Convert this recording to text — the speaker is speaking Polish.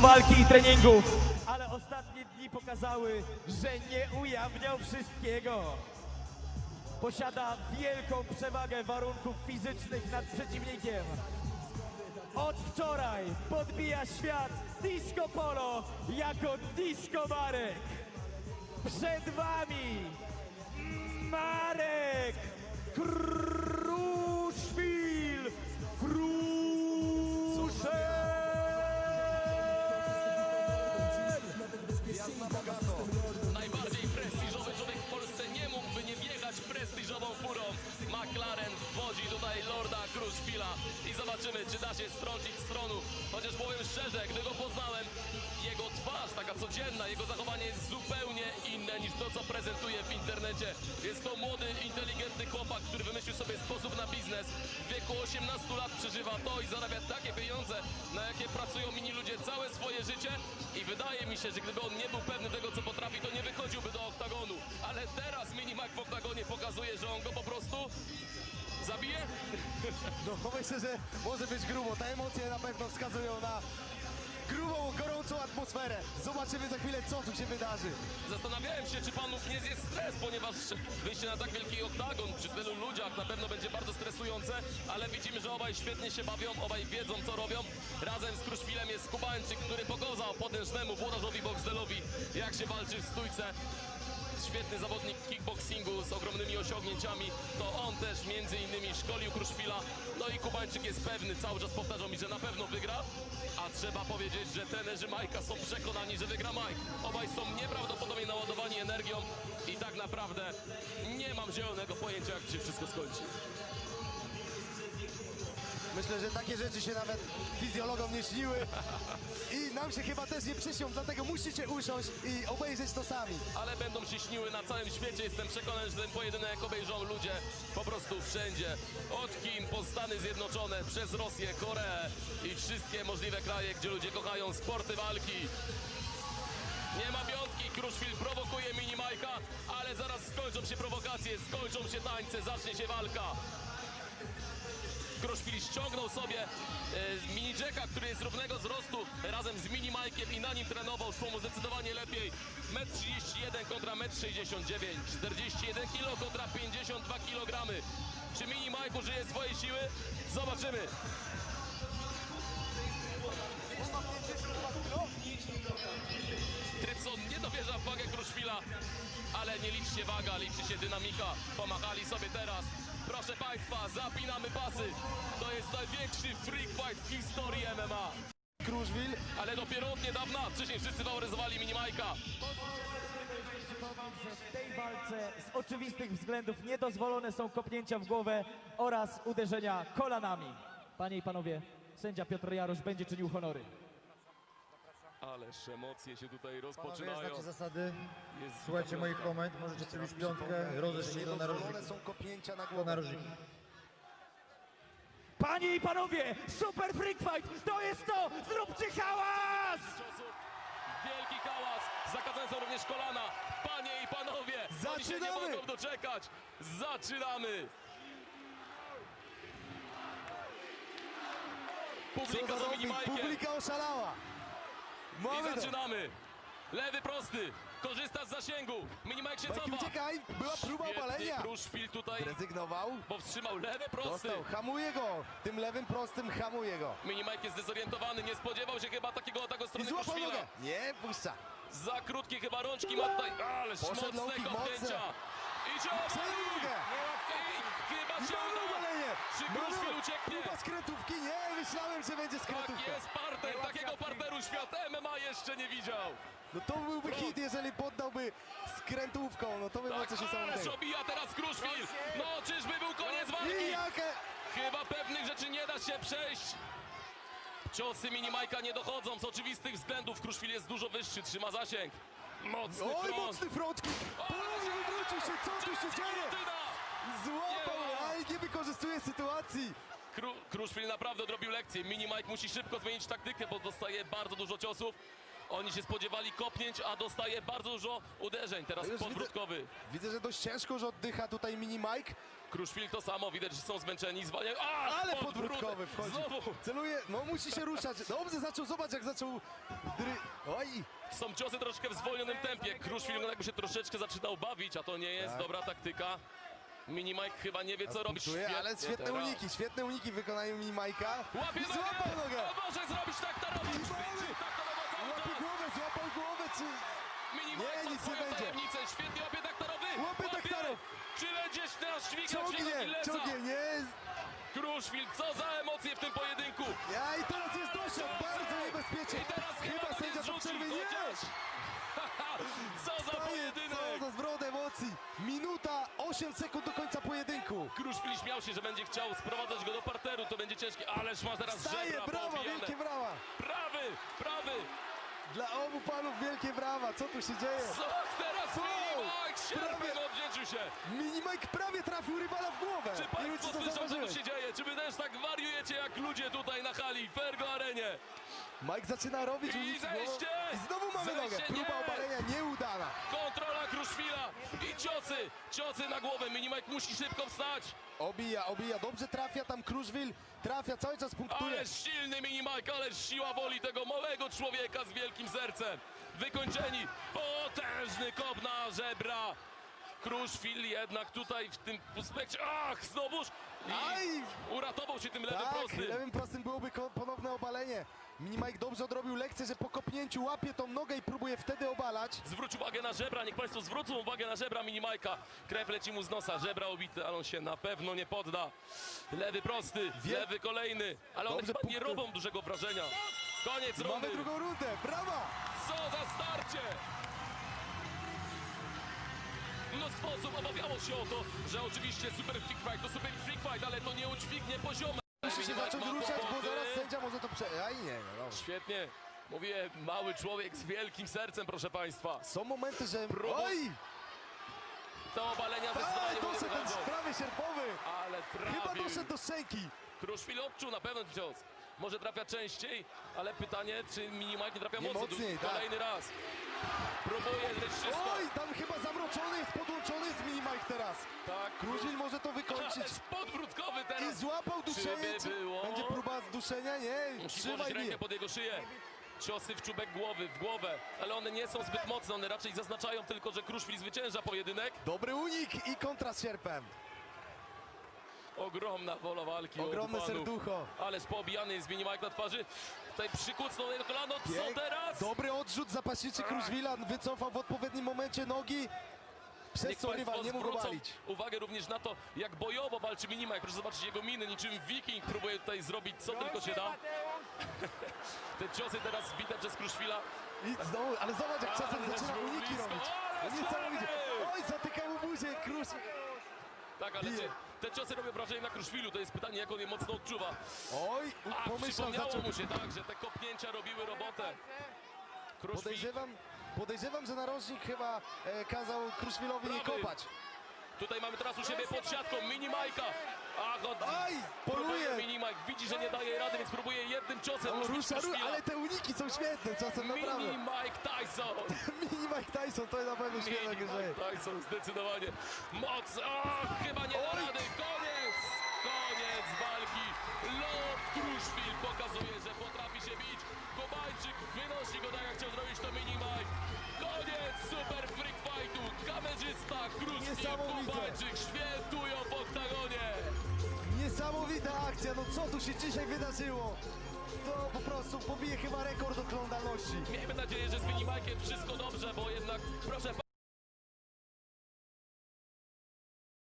walki i treningów, ale ostatnie dni pokazały, że nie ujawniał wszystkiego. Posiada wielką przewagę warunków fizycznych nad przeciwnikiem. Od wczoraj podbija świat Disco Polo jako Disco Marek. Przed wami Marek Kruszwil codzienna, jego zachowanie jest zupełnie inne niż to, co prezentuje w internecie. Jest to młody, inteligentny chłopak, który wymyślił sobie sposób na biznes. W wieku 18 lat przeżywa to i zarabia takie pieniądze, na jakie pracują mini ludzie całe swoje życie i wydaje mi się, że gdyby on nie był pewny tego, co potrafi, to nie wychodziłby do oktagonu. Ale teraz mini Mac w oktagonie pokazuje, że on go po prostu zabije. No myślę, że może być grubo. Te emocje na pewno wskazują na grubą, gorącą atmosferę. Zobaczymy za chwilę, co tu się wydarzy. Zastanawiałem się, czy panów nie zje stres, ponieważ wyjście na tak wielki oktagon przy tylu ludziach na pewno będzie bardzo stresujące, ale widzimy, że obaj świetnie się bawią, obaj wiedzą, co robią. Razem z Kruszwilem jest Kubańczyk, który pokazał potężnemu włodarzowi Boxdelowi, jak się walczy w stójce. Świetny zawodnik kickboxingu z ogromnymi osiągnięciami. To on też między innymi szkolił Kruszwila. No i Kubańczyk jest pewny, cały czas powtarzał mi, że na pewno wygra. A trzeba powiedzieć, że trenerzy Majka są przekonani, że wygra Mike. Obaj są nieprawdopodobnie naładowani energią i tak naprawdę nie mam zielonego pojęcia, jak się wszystko skończy. Myślę, że takie rzeczy się nawet fizjologom nie śniły. I nam się chyba też nie przyśnią, dlatego musicie usiąść i obejrzeć to sami. ale będą się śniły na całym świecie. Jestem przekonany, że ten pojedynek obejrzą ludzie po prostu wszędzie. Od Chin po Stany Zjednoczone, przez Rosję, Koreę i wszystkie możliwe kraje, gdzie ludzie kochają sporty walki. Nie ma piątki, Kruszwil prowokuje mini Majka, ale zaraz skończą się prowokacje, skończą się tańce, zacznie się walka. Kruszwil ściągnął sobie e, mini Jacka, który jest równego wzrostu razem z mini Majkiem i na nim trenował. Szło mu zdecydowanie lepiej. 1,31 m kontra 1,69 m. 41 kg kontra 52 kg. Czy mini Mike użyje swojej siły? Zobaczymy. Trypson nie dowierza w wagę Kruszwila, ale nie liczy się waga, liczy się dynamika. Pomachali sobie teraz. Proszę Państwa, zapinamy pasy. To jest największy freak fight w historii MMA. Kruszwil, Ale dopiero od niedawna, wcześniej wszyscy waloryzowali minimajka. że w tej walce z oczywistych względów niedozwolone są kopnięcia w głowę oraz uderzenia kolanami. Panie i panowie, sędzia Piotr Jarosz będzie czynił honory. Ależ emocje się tutaj Panowie, rozpoczynają. znacie zasady. Jest Słuchajcie moich komend, możecie przybić piątkę, rozejść się do narożnika. są kopnięcia na Do głowę. narożnika. Panie i panowie, super freak fight, to jest to! Zróbcie hałas! Wielki hałas, zakazane są również kolana. Panie i panowie, oni się nie Zaczynamy! mogą doczekać. Zaczynamy. Publika za publika oszalała. I Mamy to. zaczynamy. Lewy prosty, korzysta z zasięgu. Minimajk się Majki, cofa. uciekaj, była próba Świetny obalenia. Kruszwil tutaj Zrezygnował, powstrzymał lewy prosty. dostał, hamuje go. Tym lewym prostym hamuje go. Minimajk jest zdezorientowany, nie spodziewał się chyba takiego ataku I strony złapał Kruszwila. nogę. Nie, puszcza. Za krótkie chyba rączki ma tutaj, ależ Poszedł mocne low kick, kopnięcia. Kruszwil ucieknie? Próba skrętówki, nie, myślałem, że będzie Tak skrętówka. jest parter, takiego parteru świat MMA jeszcze nie widział. No to byłby hit, jeżeli poddałby skrętówką, no to by było Tak, coś ależ obija teraz Kruszwil. No czyżby był koniec I walki? jakie... Chyba pewnych rzeczy nie da się przejść. Ciosy minimajka nie dochodzą z oczywistych względów. Kruszwil jest dużo wyższy, trzyma zasięg. Mocny Oj, front. mocny front kick. Wywrócił się, co tu się dzieje? Złapał, ale nie wykorzystuje sytuacji. Kru, Kruszwil naprawdę odrobił lekcję. Mini Mike musi szybko zmienić taktykę, bo dostaje bardzo dużo ciosów. Oni się spodziewali kopnięć, a dostaje bardzo dużo uderzeń. Teraz widzę- podwrótkowy. Widzę, że dość ciężko, że oddycha tutaj mini Mike, Kruszwil to samo, widać, że są zmęczeni, zwalniają. A, ale podwrót- podwrótkowy wchodzi. Znowu Celuje, no musi się ruszać. Dobrze zaczął, zobacz jak zaczął dry... Oj, są ciosy troszkę w zwolnionym tempie. Kruszwil jakby się troszeczkę zaczynał bawić, a to nie jest Tak. dobra taktyka. Mini Mike chyba nie wie co robić. punktuje, ale świetne teraz. uniki, świetne uniki w wykonaniu mini Majka. Łapie I złapał nogę. A może zrobić tak Taktarowi. Chwyci Taktarowa cały Łapie głowę, złapał głowę, czy... Mini Nie, nic nie będzie. tajemnicę. Świetnie łapie Taktarowy. Łapie Taktarow. Czy będzie teraz dźwigać Ciągnie, ciągnie, nie. Kruszwil, co za emocje w tym pojedynku. Ja i teraz jest doszedł, bardzo niebezpiecznie. I teraz Chyba sędzia to. Co za pojedynek. co za zwrot emocji. Minuta, 8 sekund do końca pojedynku. Kruszwil śmiał się, że będzie chciał sprowadzać go do parteru, to będzie ciężkie, ależ ma teraz Staje, żebra brawa, wielkie brawa. Prawy, prawy. Dla obu panów wielkie brawa, co tu się dzieje? Co teraz Co? Mini Mike? Sierpen Prawie- odwdzięczył się. Mini Mike prawie trafił rywala w głowę. Czy państwo słyszą, co tu się dzieje? Czy wy też tak wariujecie jak ludzie tutaj na hali, w Ergo Arenie? Mike zaczyna robić I zejście! I znowu mamy nogę. Zejście, Próba nie! obalenia nieudana. Kontrola Kruszwila i ciosy, ciosy na głowę. Mini Mike musi szybko wstać. Obija, obija. Dobrze trafia tam Kruszwil. Trafia, cały czas punktuje. Ależ silny Mini Mike, ależ siła woli tego małego człowieka z wielkim sercem. Wykończeni, potężny kop na żebra. Kruszwil jednak tutaj w tym aspekcie, ach, znowuż i Aj! uratował się tym lewym Tak, prostym. lewym prostym byłoby ponowne obalenie. Mini Mike dobrze odrobił lekcję, że po kopnięciu łapie tą nogę i próbuje wtedy obalać. Zwróć uwagę na żebra, niech Państwo zwrócą uwagę na żebra Minimajka. Krew leci mu z nosa, żebra obite, ale on się na pewno nie podda. Lewy prosty, Wie- lewy kolejny, ale one chyba nie robią dużego wrażenia. Koniec rundy. Mamy drugą rundę, brawa! Co za starcie! Mnóstwo osób obawiało się o to, że oczywiście Super Freak Fight to Super Freak Fight, ale to nie udźwignie poziomu. Musi się zacząć ruszać, bo zaraz sędzia może to prze... Aj nie, no dobra. Świetnie. Mówię, mały człowiek z wielkim sercem, proszę Państwa. Są momenty, że... Próbu- Oj! Te obalenia Aj, zdecydowanie mu nie doszedł ten prawy sierpowy! Ale Chyba trafił. doszedł do szczęki. Kruszwil odczuł na pewno ten cios. Może trafia częściej, ale pytanie, czy Minimajk nie trafia Nie mocno. mocniej, tak. Kolejny raz. Próbuje zryć wszystko. Oj, tam chyba zamroczony jest, podłączony jest Mini Mike teraz. Tak, Kruszwil może to wykończyć. Ależ podwrótkowy I teraz. złapał duszenie. Było? Będzie próba zduszenia? Nie, Musi trzymaj mnie. rękę pod jego szyję. Ciosy w czubek głowy, w głowę, ale one nie są zbyt mocne, one raczej zaznaczają tylko, że Kruszwil zwycięża pojedynek. Dobry unik i kontra z sierpem. Ogromna wola walki. Ogromne serducho. Ależ poobijany jest Minimajk na twarzy. Tutaj przykucnął na kolano. Co Pięk- teraz? Dobry odrzut zapaśniczy Kruszwila. Wycofał w odpowiednim momencie nogi. Przez Niech co rywal nie mógł obalić. uwagę również na to, jak bojowo walczy Minimajk. Proszę zobaczyć jego miny, niczym wiking próbuje tutaj zrobić co tylko się da. Te ciosy teraz zbite przez Kruszwila. I znowu, ale zobacz jak czasem zaczyna uniki robić. Niesamowicie. Oj, zatyka mu buzię Kruszwil. Tak, ale Bije. Te ciosy robią wrażenie na Kruszwilu? To jest pytanie, jak on je mocno odczuwa. Oj, A, pomyślał, przypomniało zaczął. mu się tak, że te kopnięcia robiły robotę. Kruszwil Podejrzewam, podejrzewam, że narożnik chyba e, kazał Kruszwilowi nie kopać. Tutaj mamy teraz u siebie pod siatką mini Majka. A go Aj, poluje. mini Mike. Widzi, że nie daje rady, więc próbuje jednym ciosem rozbić rusza, ale te uniki są świetne czasem, Mini naprawdę. Mike Tyson. Mini Mike Tyson, to jest na pewno Mini świetne grze. Mike Tyson, zdecydowanie. Moc, o, chyba nie da Oj. rady. Koniec, koniec walki. Lord Kruszwil pokazuje, że potrafi się bić. Kubańczyk wynosi go tak, jak chciał zrobić to Mini Mike. Koniec super freak fightu. Kamerzysta Kruszwil, w oktagonie. Niesamowita akcja, no co tu się dzisiaj wydarzyło? To po prostu pobije chyba rekord oglądalności. Miejmy nadzieję, że z Minimajkiem wszystko dobrze, bo jednak, proszę